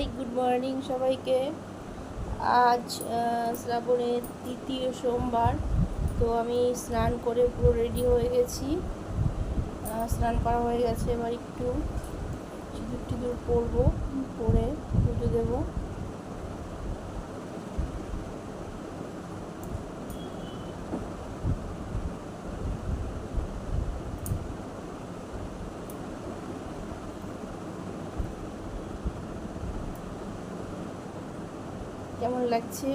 Hi good morning সবাইকে। আজ শ্রাবণের তৃতীয় সোমবার, তো আমি স্নান করে পুরো রেডি হয়ে গেছি। স্নান করা হয়ে গেছে এবার একটু সিঁদুর টিঁদুর পরবো, পরে পুজো দেবো। কেমন লাগছে?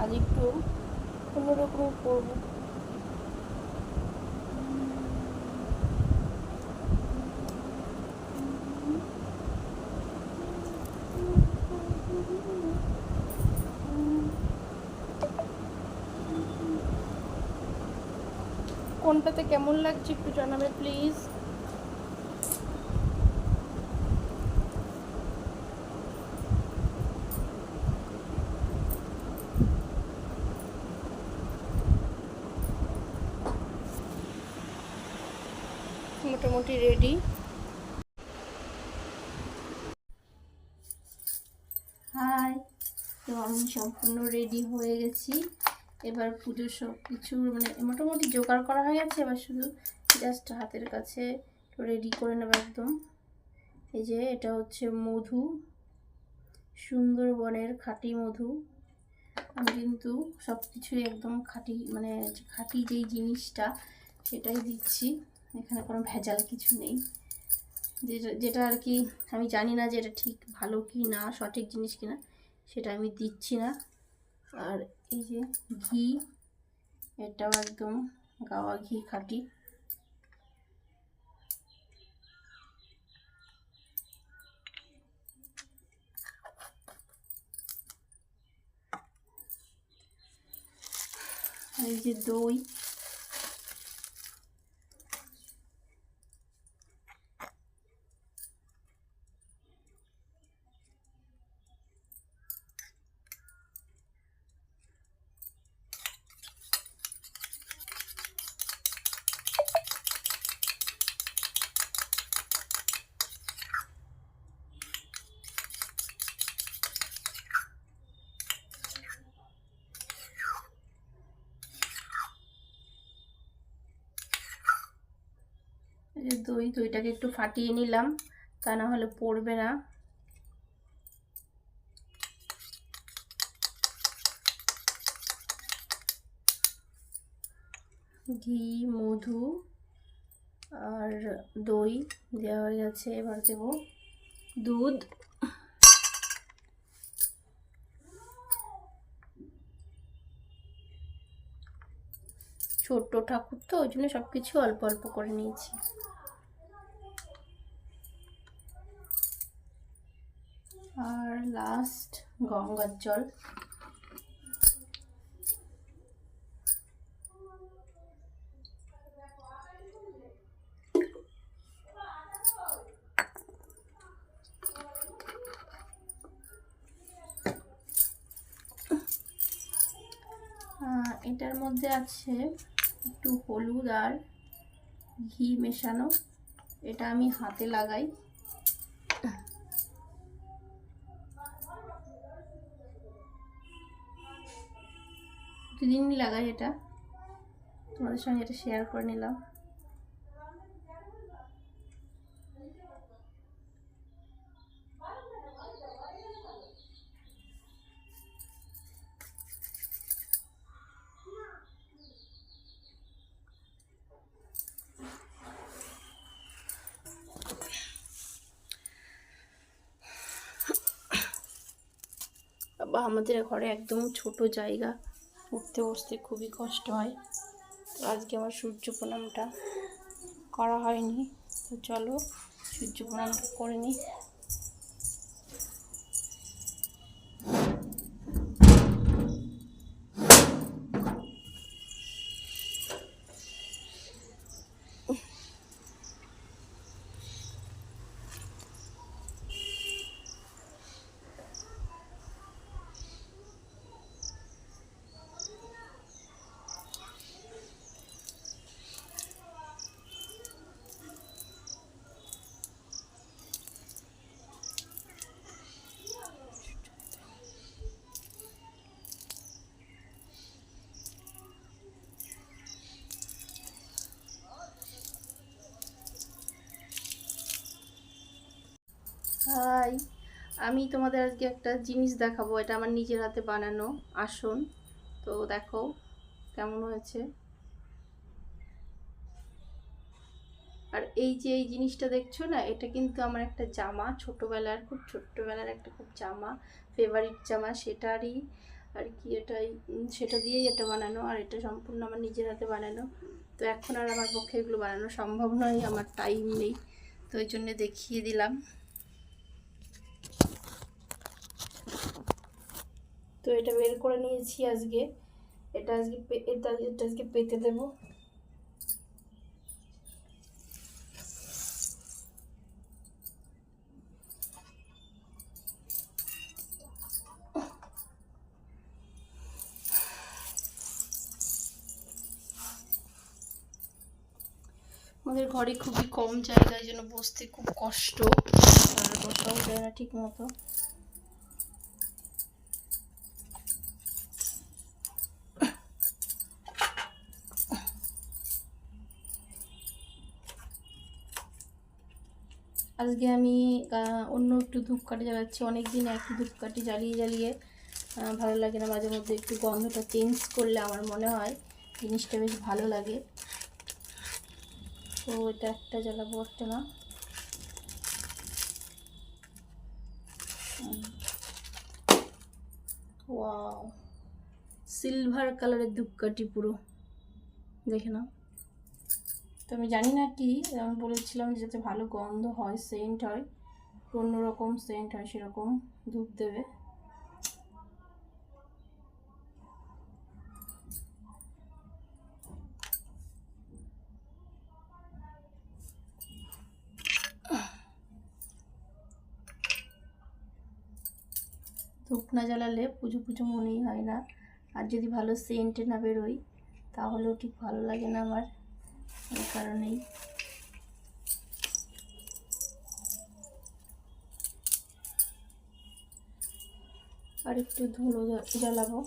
আজ একটু কোনোরকম করব। কোনটাতে কেমন লাগছে একটু জানাবে প্লিজ মোটামুটি রেডি হাই তো আমি সম্পূর্ণ রেডি হয়ে গেছি। এবার পুজোর সব কিছু মানে মোটামুটি জোগাড় করা হয়ে গেছে, এবার শুধু জাস্ট হাতের কাছে রেডি করে নেব একদম। এই যে এটা হচ্ছে মধু, সুন্দরবনের খাঁটি মধু। আমি কিন্তু সব কিছুই একদম খাঁটি মানে খাঁটি যেই জিনিসটা সেটাই দিচ্ছি। এখানে কোনো ভেজাল কিছু নেই। যেটা যেটা আর কি, আমি জানি না যে এটা ঠিক ভালো কি না সঠিক জিনিস কি না সেটা আমি দিচ্ছি না। আর এই যে ঘি এটাও একদম গাওয়া ঘি খাটি। এই যে দই। দই দইটাকে একটু ফাটিয়ে নিলাম, তা না হলে পড়বে না। ঘি, মধু আর দই দেওয়া হয়ে গেছে, এবার দেবো দুধ। ছোট্ট ঠাকুর তো, ওই জন্য সব কিছু অল্প অল্প করে নিয়েছি। আর লাস্ট গঙ্গার জল। এটার মধ্যে আছে একটু হলুদ আর ঘি মেশানো। এটা আমি হাতে লাগাই। দুদিনই লাগাই এটা। তোমাদের সঙ্গে এটা শেয়ার করে নিলাম। আমাদের ঘরে একদম ছোট জায়গা। উঠতে বসতে খুবই কষ্ট হয়। তো আজকে আমার সূর্য প্রণামটা করা হয়নি। তো চলো সূর্য প্রণামটা করে নিই। হাই আমি তোমাদের আজকে একটা জিনিস দেখাবো, এটা আমার নিজের হাতে বানানো আসন। তো দেখো কেমন হয়েছে। আর এই যে এই জিনিসটা দেখছ না, এটা কিন্তু আমার একটা জামা, ছোটোবেলার, খুব ছোট্টবেলার একটা খুব জামা ফেভারিট জামা, সেটারই আর কি এটাই সেটা দিয়েই এটা বানানো, আর এটা সম্পূর্ণ আমার নিজের হাতে বানানো। তো এখন আর আমার পক্ষে এগুলো বানানো সম্ভব নয়, আমার টাইম নেই। তো ওই জন্য দেখিয়ে দিলাম। এটা বের করে নিয়েছি আজকে। এটা আজকে এটা এটা আজকে পেতে দেবো। আমাদের ঘরে খুবই কম জায়গা এই জন্য বসতে খুব কষ্ট। বসাও যায় না ঠিক মতো আজকে আমি অন্য একটু ধূপকাঠি জ্বালাচ্ছি। অনেকদিন একই ধূপকাঠি জ্বালিয়ে জ্বালিয়ে ভালো লাগে না। মাঝে মধ্যে একটু গন্ধটা চেঞ্জ করলে আমার মনে হয় জিনিসটা বেশ ভালো লাগে। তো এটা একটা জ্বালাবো, একটা না। ওয়াও। সিলভার কালারের ধূপকাঠি পুরো। দেখে নাও। তো আমি জানি না কি, আমি বলেছিলাম যে যাতে ভালো গন্ধ হয় সেন্ট হয় অন্যরকম সেন্ট হয় সেরকম ধূপ দেবে। ধূপ না জ্বালালে পুজো পুজো মনেই হয় না। আর যদি ভালো সেন্টে না বেরোই তাহলেও ঠিক ভালো লাগে না আমার। এই কারণেই। আর একটু ধুলো জ্বালাবো।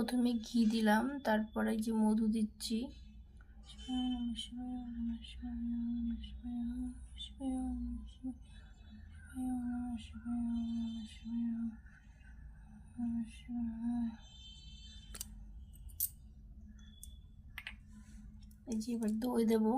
প্রথমে ঘি দিলাম তারপরে যে মধু দিচ্ছি। এই যে এবার দই দেবো।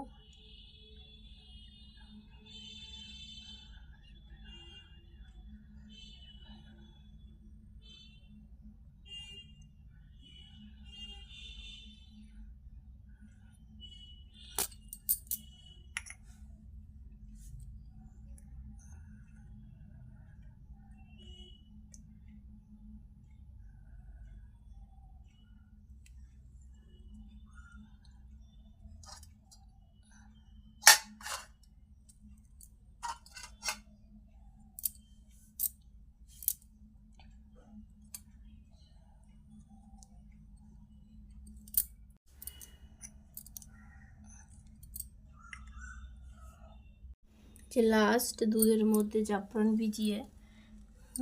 যে লাস্ট দুধের মধ্যে জাফরান ভিজিয়ে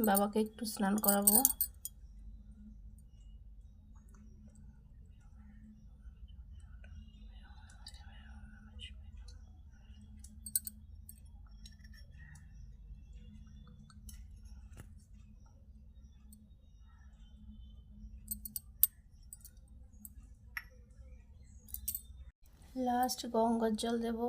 বাবাকে একটু স্নান করাবো। লাস্ট গঙ্গার জল দেবো।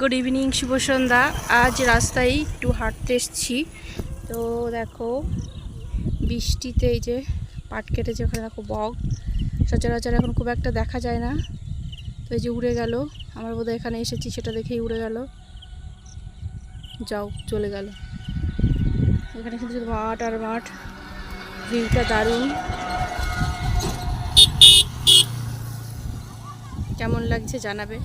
গুড ইভিনিং, শুভ সন্ধ্যা। আজ রাস্তায় একটু হাঁটতে এসেছি। তো দেখো, বৃষ্টিতে এই যে পাট কেটেছে ওখানে, দেখো বক। সচরাচর এখন খুব একটা দেখা যায় না। তো এই যে উড়ে গেল। আমার বোধহয় এখানে এসেছি, সেটা দেখেই উড়ে গেল। যাও, চলে গেল। এখানে কিন্তু শুধু মাঠ আর মাঠ। ভিউটা দারুণ। কেমন লাগছে জানাবে।